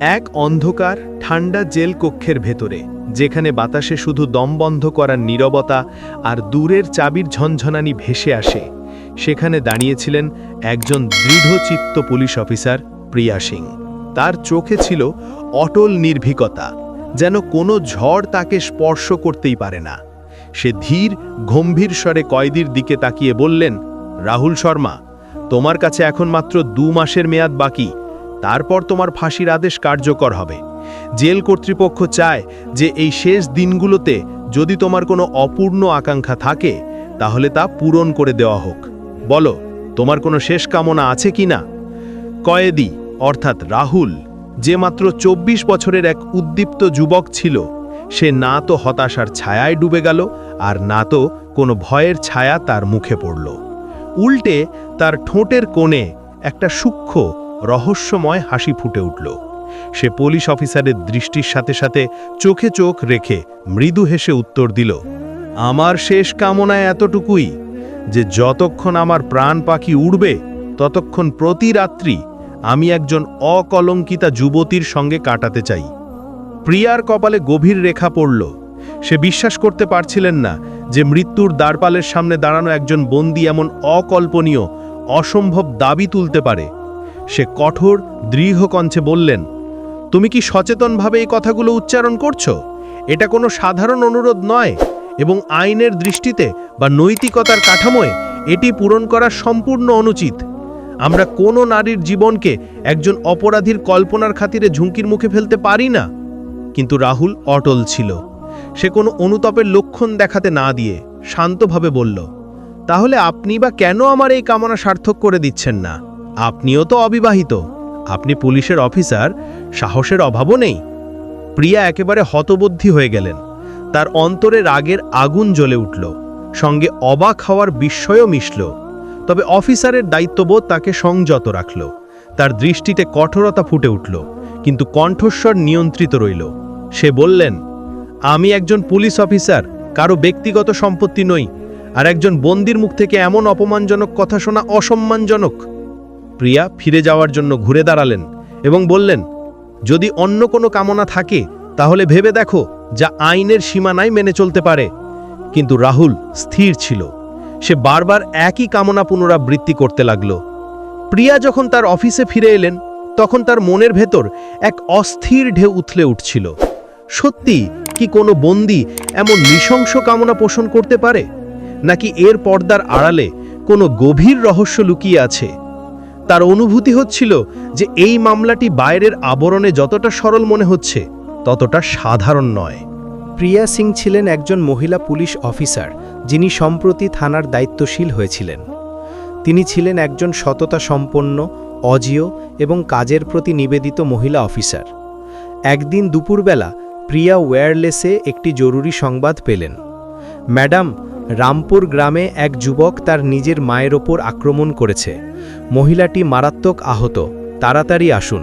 এক অন্ধকার ঠান্ডা জেল কক্ষের ভেতরে, যেখানে বাতাসে শুধু দম বন্ধ করার নীরবতা আর দূরের চাবির ঝনঝনানি ভেসে আসে। সেখানে দাঁড়িয়েছিলেন একজন দৃঢ়চিত্ত পুলিশ অফিসার, প্রিয়া সিং। তার চোখে ছিল অটল নির্ভীকতা, যেন কোনো ঝড় তাকে স্পর্শ করতেই পারে না। সে ধীর, গম্ভীর স্বরে কয়েদির দিকে তাকিয়ে বললেন, রাহুল শর্মা, তোমার কাছে এখন মাত্র দু মাসের মেয়াদ বাকি তারপর তোমার ফাঁসির আদেশ কার্যকর হবে। জেল কর্তৃপক্ষ চায় যে এই শেষ দিনগুলোতে যদি তোমার কোনো অপূর্ণ আকাঙ্ক্ষা থাকে, তাহলে তা পূরণ করে দেওয়া হোক। বলো, তোমার কোনো শেষ কামনা আছে কি না? কয়েদি, অর্থাৎ রাহুল, যে মাত্র ২৪ বছরের এক উদ্দীপ্ত যুবক ছিল, সে না তো হতাশার ছায়ায় ডুবে গেল, আর না তো কোনো ভয়ের ছায়া তার মুখে পড়ল। উল্টে তার ঠোঁটের কোণে একটা সূক্ষ্ম রহস্যময় হাসি ফুটে উঠল। সে পুলিশ অফিসারের দৃষ্টির সাথে সাথে চোখে চোখ রেখে মৃদু হেসে উত্তর দিল, আমার শেষ কামনায় এতটুকুই যে যতক্ষণ আমার প্রাণ পাখি উড়বে, ততক্ষণ প্রতি রাত্রি আমি একজন অকলঙ্কিতা যুবতীর সঙ্গে কাটাতে চাই। প্রিয়ার কপালে গভীর রেখা পড়ল। সে বিশ্বাস করতে পারছিলেন না যে মৃত্যুর দ্বারপালের সামনে দাঁড়ানো একজন বন্দী এমন অকল্পনীয়, অসম্ভব দাবি তুলতে পারে। সে কঠোর, দৃঢ় কণ্ঠে বললেন, তুমি কি সচেতনভাবে এই কথাগুলো উচ্চারণ করছ? এটা কোনো সাধারণ অনুরোধ নয় এবং আইনের দৃষ্টিতে বা নৈতিকতার কাঠামোয় এটি পূরণ করা সম্পূর্ণ অনুচিত। আমরা কোনো নারীর জীবনকে একজন অপরাধীর কল্পনার খাতিরে ঝুঁকির মুখে ফেলতে পারি না। কিন্তু রাহুল অটল ছিল। সে কোনো অনুতাপের লক্ষণ দেখাতে না দিয়ে শান্তভাবে বলল, তাহলে আপনি বা কেন আমার এই কামনা সার্থক করে দিচ্ছেন না? আপনিও তো অবিবাহিত। আপনি পুলিশের অফিসার, সাহসের অভাবও নেই। প্রিয়া একেবারে হতবুদ্ধি হয়ে গেলেন। তার অন্তরে রাগের আগুন জ্বলে উঠল। সঙ্গে অবাক হওয়ার বিস্ময়ও মিশল। তবে অফিসারের দায়িত্ববোধ তাকে সংযত রাখল। তার দৃষ্টিতে কঠোরতা ফুটে উঠল, কিন্তু কণ্ঠস্বর নিয়ন্ত্রিত রইল। সে বললেন, আমি একজন পুলিশ অফিসার, কারও ব্যক্তিগত সম্পত্তি নই, আর একজন বন্দির মুখ থেকে এমন অপমানজনক কথা শোনা অসম্মানজনক। প্রিয়া ফিরে যাওয়ার জন্য ঘুরে দাঁড়ালেন এবং বললেন, যদি অন্য কোনো কামনা থাকে, তাহলে ভেবে দেখো যা আইনের সীমানায় মেনে চলতে পারে। কিন্তু রাহুল স্থির ছিল। সে বারবার একই কামনা পুনরাবৃত্তি করতে লাগল। প্রিয়া যখন তার অফিসে ফিরে এলেন, তখন তার মনের ভেতর এক অস্থির ঢেউ উথলে উঠছিল। সত্যি কি কোনো বন্দি এমন নৃশংস কামনা পোষণ করতে পারে? নাকি এর পর্দার আড়ালে কোনো গভীর রহস্য লুকিয়ে আছে? তার অনুভূতি হচ্ছিল যে এই মামলাটি বাইরের আবরণে যতটা সরল মনে হচ্ছে, ততটা সাধারণ নয়। প্রিয়া সিং ছিলেন একজন মহিলা পুলিশ অফিসার, যিনি সম্প্রতি থানার দায়িত্বশীল হয়েছিলেন। তিনি ছিলেন একজন সততা সম্পন্ন, অজিয় এবং কাজের প্রতি নিবেদিত মহিলা অফিসার। একদিন দুপুরবেলা প্রিয়া ওয়্যারলেসে একটি জরুরি সংবাদ পেলেন। ম্যাডাম রামপুর গ্রামে এক যুবক তার নিজের মায়ের ওপর আক্রমণ করেছে। মহিলাটি মারাত্মক আহত। তাড়াতাড়ি আসুন।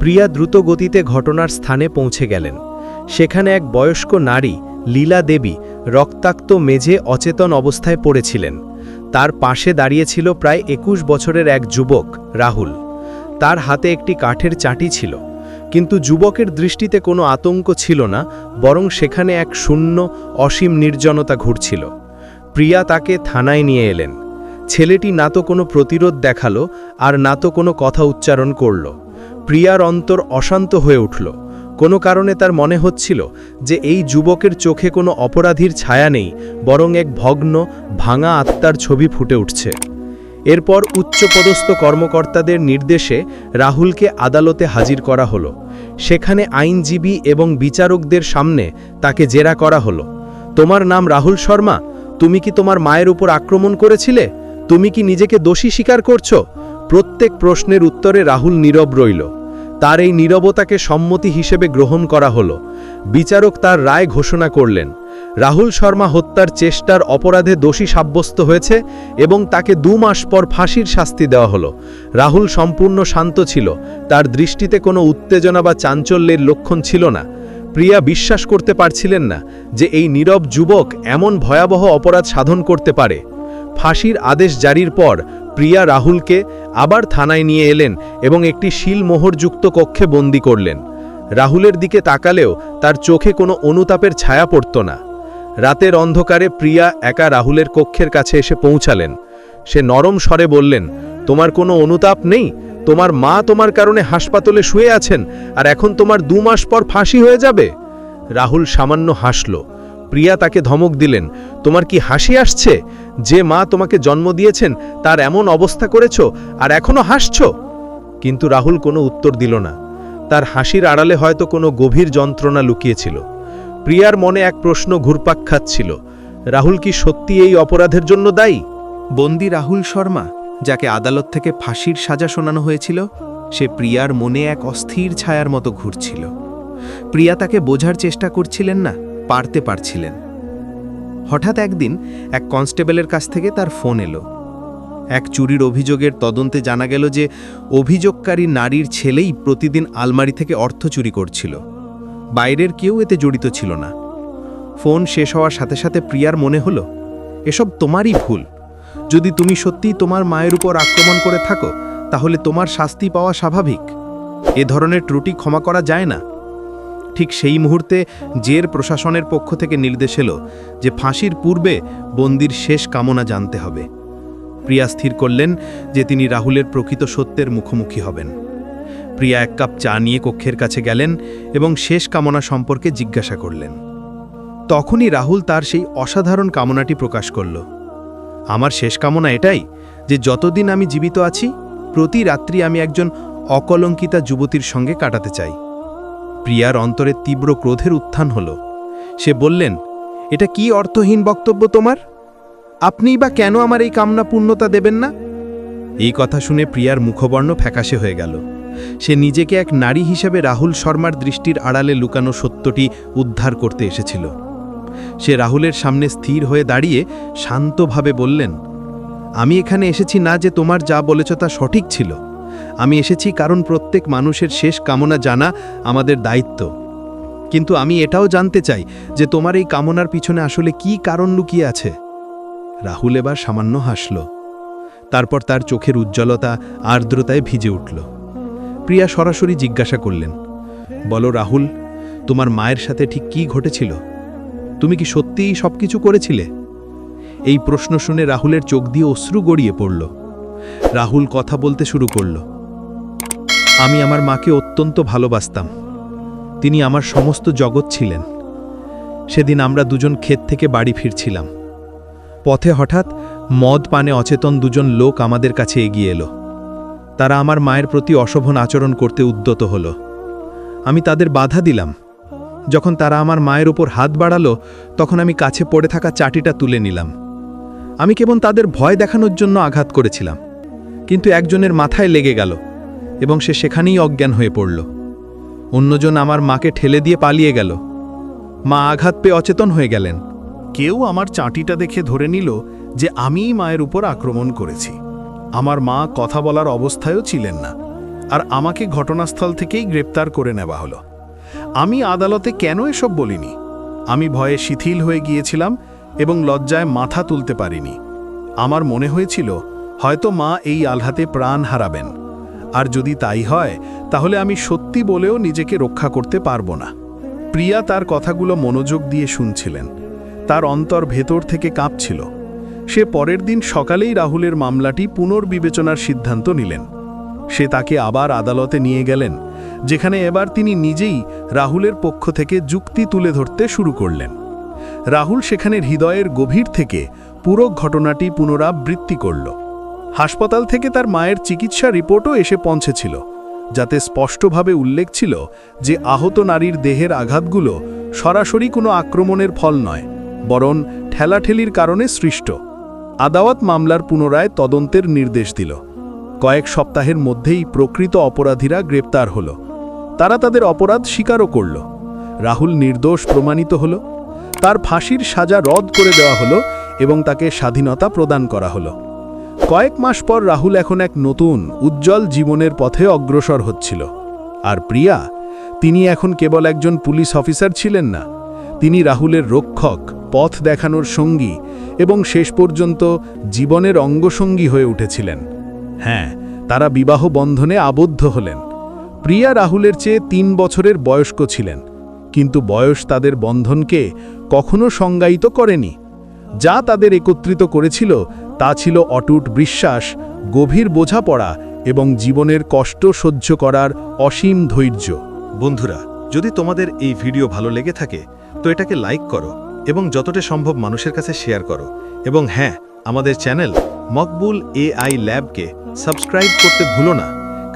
প্রিয়া দ্রুত গতিতে ঘটনার স্থানে পৌঁছে গেলেন। সেখানে এক বয়স্ক নারী, লীলা দেবী, রক্তাক্ত মেঝে অচেতন অবস্থায় পড়েছিলেন। তার পাশে দাঁড়িয়েছিল প্রায় একুশ বছরের এক যুবক, রাহুল। তার হাতে একটি কাঠের চাটি ছিল। কিন্তু যুবকের দৃষ্টিতে কোনো আতঙ্ক ছিল না, বরং সেখানে এক শূন্য, অসীম নির্জনতা ঘুরছিল। প্রিয়া তাকে থানায় নিয়ে এলেন। ছেলেটি না তো কোনো প্রতিরোধ দেখাল, আর না তো কোনো কথা উচ্চারণ করল। প্রিয়ার অন্তর অশান্ত হয়ে উঠল। কোনো কারণে তার মনে হচ্ছিল যে এই যুবকের চোখে কোনো অপরাধীর ছায়া নেই, বরং এক ভগ্ন, ভাঙা আত্মার ছবি ফুটে উঠছে। এরপর উচ্চপদস্থ কর্মকর্তাদের নির্দেশে রাহুলকে আদালতে হাজির করা হলো। সেখানে আইনজীবী এবং বিচারকদের সামনে তাকে জেরা করা হলো। তোমার নাম রাহুল শর্মা? তুমি কি তোমার মায়ের উপর আক্রমণ করেছিলে? তুমি কি নিজেকে দোষী স্বীকার করছ? প্রত্যেক প্রশ্নের উত্তরে রাহুল নীরব রইল। তার এই নীরবতাকে সম্মতি হিসেবে গ্রহণ করা হলো। বিচারক তার রায় ঘোষণা করলেন। রাহুল শর্মা হত্যার চেষ্টার অপরাধে দোষী সাব্যস্ত হয়েছে এবং তাকে দু মাস পর ফাঁসির শাস্তি দেওয়া হলো। রাহুল সম্পূর্ণ শান্ত ছিল। তার দৃষ্টিতে কোনো উত্তেজনা বা চাঞ্চল্যের লক্ষণ ছিল না। প্রিয়া বিশ্বাস করতে পারছিলেন না যে এই নীরব যুবক এমন ভয়াবহ অপরাধ সাধন করতে পারে। ফাঁসির আদেশ জারির পর প্রিয়া রাহুলকে আবার থানায় নিয়ে এলেন এবং একটি শিলমোহরযুক্ত কক্ষে বন্দি করলেন। রাহুলের দিকে তাকালেও তার চোখে কোনো অনুতাপের ছায়া পড়ত না। রাতের অন্ধকারে প্রিয়া একা রাহুলের কক্ষের কাছে এসে পৌঁছালেন। সে নরম স্বরে বললেন, তোমার কোনো অনুতাপ নেই? তোমার মা তোমার কারণে হাসপাতালে শুয়ে আছেন, আর এখন তোমার দু মাস পর ফাঁসি হয়ে যাবে? রাহুল সামান্য হাসল। প্রিয়া তাকে ধমক দিলেন, তোমার কি হাসি আসছে? যে মা তোমাকে জন্ম দিয়েছেন, তার এমন অবস্থা করেছ, আর এখনও হাসছ? কিন্তু রাহুল কোনো উত্তর দিল না। তার হাসির আড়ালে হয়তো কোনো গভীর যন্ত্রণা লুকিয়েছিল। প্রিয়ার মনে এক প্রশ্ন ঘুরপাক খাচ্ছিল। রাহুল কি সত্যি এই অপরাধের জন্য দায়ী? বন্দি রাহুল শর্মা, যাকে আদালত থেকে ফাঁসির সাজা শোনানো হয়েছিল, সে প্রিয়ার মনে এক অস্থির ছায়ার মতো ঘুরছিল। প্রিয়া তাকে বোঝার চেষ্টা করছিলেন না, পারতে পারছিলেন। হঠাৎ একদিন এক কনস্টেবলের কাছ থেকে তার ফোন এলো। এক চুরির অভিযোগের তদন্তে জানা গেল যে, অভিযোগকারী নারীর ছেলেই প্রতিদিন আলমারি থেকে অর্থ চুরি করছিল। বাইরের কেউ এতে জড়িত ছিল না। ফোন শেষ হওয়ার সাথে সাথে প্রিয়ার মনে হলো, এসব তোমারই ভুল। যদি তুমি সত্যিই তোমার মায়ের উপর আক্রমণ করে থাকো, তাহলে তোমার শাস্তি পাওয়া স্বাভাবিক। এ ধরনের ত্রুটি ক্ষমা করা যায় না। ঠিক সেই মুহূর্তে জের প্রশাসনের পক্ষ থেকে নির্দেশ এলো যে ফাঁসির পূর্বে বন্দির শেষ কামনা জানতে হবে। প্রিয়া স্থির করলেন যে তিনি রাহুলের প্রকৃত সত্যের মুখোমুখি হবেন। প্রিয়া এক কাপ চা নিয়ে কক্ষের কাছে গেলেন এবং শেষ কামনা সম্পর্কে জিজ্ঞাসা করলেন। তখনই রাহুল তার সেই অসাধারণ কামনাটি প্রকাশ করল। আমার শেষ কামনা এটাই যে যতদিন আমি জীবিত আছি, প্রতি রাত্রি আমি একজন অকলঙ্কিতা যুবতীর সঙ্গে কাটাতে চাই। প্রিয়ার অন্তরে তীব্র ক্রোধের উত্থান হল। সে বললেন, এটা কি অর্থহীন বক্তব্য তোমার? আপনিই বা কেন আমার এই কামনা পূর্ণতা দেবেন না? এই কথা শুনে প্রিয়ার মুখবর্ণ ফ্যাকাশে হয়ে গেল। সে নিজেকে এক নারী হিসেবে রাহুল শর্মার দৃষ্টির আড়ালে লুকানো সত্যটি উদ্ধার করতে এসেছিল। সে রাহুলের সামনে স্থির হয়ে দাঁড়িয়ে শান্তভাবে বললেন, আমি এখানে এসেছি না যে তোমার যা বলেছ তা সঠিক ছিল। আমি এসেছি কারণ প্রত্যেক মানুষের শেষ কামনা জানা আমাদের দায়িত্ব। কিন্তু আমি এটাও জানতে চাই যে তোমার এই কামনার পিছনে আসলে কি কারণ লুকিয়ে আছে? রাহুল এবার সামান্য হাসল। তারপর তার চোখের উজ্জ্বলতা, আর্দ্রতায় ভিজে উঠল। প্রিয়া সরাসরি জিজ্ঞাসা করলেন, বলো রাহুল, তোমার মায়ের সাথে ঠিক কি ঘটেছিল? তুমি কি সত্যিই সব কিছু করেছিলে? এই প্রশ্ন শুনে রাহুলের চোখ দিয়ে অশ্রু গড়িয়ে পড়ল। রাহুল কথা বলতে শুরু করল, আমি আমার মাকে অত্যন্ত ভালোবাসতাম। তিনি আমার সমস্ত জগৎ ছিলেন। সেদিন আমরা দুজন ক্ষেত থেকে বাড়ি ফিরছিলাম। পথে হঠাৎ মদ পানে অচেতন দুজন লোক আমাদের কাছে এগিয়ে এলো। তারা আমার মায়ের প্রতি অশোভন আচরণ করতে উদ্যত হল। আমি তাদের বাধা দিলাম। যখন তারা আমার মায়ের ওপর হাত বাড়ালো, তখন আমি কাছে পড়ে থাকা চাটিটা তুলে নিলাম। আমি কেবল তাদের ভয় দেখানোর জন্য আঘাত করেছিলাম, কিন্তু একজনের মাথায় লেগে গেল এবং সে সেখানেই অজ্ঞান হয়ে পড়ল। অন্যজন আমার মাকে ঠেলে দিয়ে পালিয়ে গেল। মা আঘাত পেয়ে অচেতন হয়ে গেলেন। কেউ আমার চাঁটিটা দেখে ধরে নিল যে আমিই মায়ের উপর আক্রমণ করেছি। আমার মা কথা বলার অবস্থায়ও ছিলেন না, আর আমাকে ঘটনাস্থল থেকেই গ্রেপ্তার করে নেওয়া হলো। আমি আদালতে কেন এসব বলিনি? আমি ভয়ে শিথিল হয়ে গিয়েছিলাম এবং লজ্জায় মাথা তুলতে পারিনি। আমার মনে হয়েছিল, হয়তো মা এই আলহাতে প্রাণ হারাবেন। আর যদি তাই হয়, তাহলে আমি সত্যি বলেও নিজেকে রক্ষা করতে পারব না। প্রিয়া তার কথাগুলো মনোযোগ দিয়ে শুনছিলেন। তার অন্তর ভেতর থেকে কাঁপছিল। সে পরের দিন সকালেই রাহুলের মামলাটি পুনর্বিবেচনার সিদ্ধান্ত নিলেন। সে তাকে আবার আদালতে নিয়ে গেলেন, যেখানে এবার তিনি নিজেই রাহুলের পক্ষ থেকে যুক্তি তুলে ধরতে শুরু করলেন। রাহুল সেখানে হৃদয়ের গভীর থেকে পুরো ঘটনাটি পুনরাবৃত্তি করল। হাসপাতাল থেকে তার মায়ের চিকিৎসা রিপোর্টও এসে পৌঁছেছিল, যাতে স্পষ্টভাবে উল্লেখ ছিল যে আহত নারীর দেহের আঘাতগুলো সরাসরি কোনো আক্রমণের ফল নয়, বরং ঠেলাঠেলির কারণে সৃষ্ট। আদাওয়াত মামলার পুনরায় তদন্তের নির্দেশ দিল। কয়েক সপ্তাহের মধ্যেই প্রকৃত অপরাধীরা গ্রেপ্তার হল। তারা তাদের অপরাধ স্বীকারও করল। রাহুল নির্দোষ প্রমাণিত হল। তার ফাঁসির সাজা রদ করে দেওয়া হলো এবং তাকে স্বাধীনতা প্রদান করা হলো। কয়েক মাস পর রাহুল এখন এক নতুন, উজ্জ্বল জীবনের পথে অগ্রসর হচ্ছিল। আর প্রিয়া, তিনি এখন কেবল একজন পুলিশ অফিসার ছিলেন না। তিনি রাহুলের রক্ষক, পথ দেখানোর সঙ্গী এবং শেষ পর্যন্ত জীবনের অঙ্গসঙ্গী হয়ে উঠেছিলেন। হ্যাঁ তারা বিবাহ বন্ধনে আবদ্ধ হলেন। প্রিয়া রাহুলের চেয়ে তিন বছরের বয়স্ক ছিলেন, কিন্তু বয়স তাদের বন্ধনকে কখনো সংজ্ঞায়িত করেনি। যা তাদের একত্রিত করেছিল তা ছিল অটুট বিশ্বাস, গভীর বোঝাপড়া এবং জীবনের কষ্ট সহ্য করার অসীম ধৈর্য। বন্ধুরা, যদি তোমাদের এই ভিডিও ভালো লেগে থাকে, তো এটাকে লাইক করো। এবং যতটা সম্ভব মানুষের কাছে শেয়ার করো। এবং হ্যাঁ আমাদের চ্যানেল মকবুল এআই ল্যাবকে সাবস্ক্রাইব করতে ভুলো না,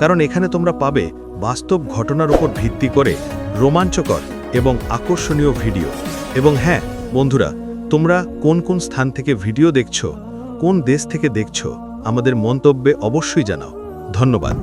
কারণ এখানে তোমরা পাবে বাস্তব ঘটনার উপর ভিত্তি করে রোমাঞ্চকর এবং আকর্ষণীয় ভিডিও। এবং হ্যাঁ বন্ধুরা, তোমরা কোন কোন স্থান থেকে ভিডিও দেখছ, কোন দেশ থেকে দেখছ, আমাদের মন্তব্যে অবশ্যই জানাও। ধন্যবাদ।